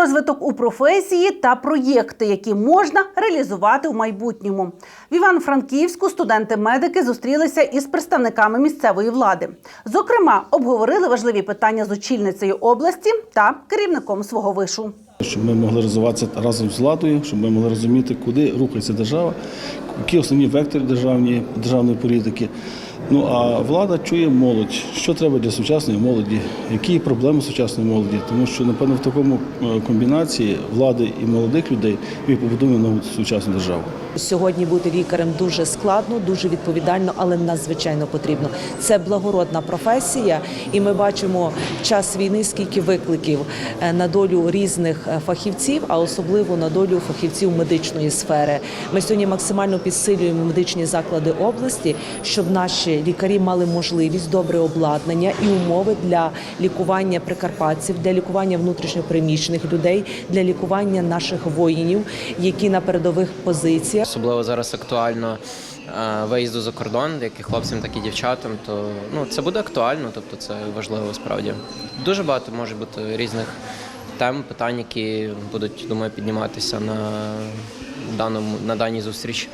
розвиток у професії та проєкти, які можна реалізувати в майбутньому. В Івано-Франківську студенти-медики зустрілися із представниками місцевої влади. Зокрема, обговорили важливі питання з очільницею області та керівником свого вишу. Щоб ми могли розвиватися разом з владою, щоб ми могли розуміти, куди рухається держава, які основні вектори державної, державної політики. Ну а влада чує молодь, що треба для сучасної молоді, які проблеми сучасної молоді, тому що напевно в такому е, комбінації влади і молодих людей ми побудуємо нову сучасну державу. Сьогодні бути лікарем дуже складно, дуже відповідально, але надзвичайно потрібно. Це благородна професія, і ми бачимо час війни, скільки викликів е, на долю різних е, фахівців, а особливо на долю фахівців медичної сфери. Ми сьогодні максимально підсилюємо медичні заклади області, щоб наші лікарі мали можливість добре обладнання і умови для лікування прикарпатців, для лікування внутрішньопереміщених людей, для лікування наших воїнів, які на передових позиціях. Особливо зараз актуально е, виїзду за кордон, як і хлопцям, так і дівчатам. То ну це буде актуально, тобто це важливо справді. Дуже багато може бути різних тем, питань, які будуть, думаю, підніматися на даному на даній зустрічі.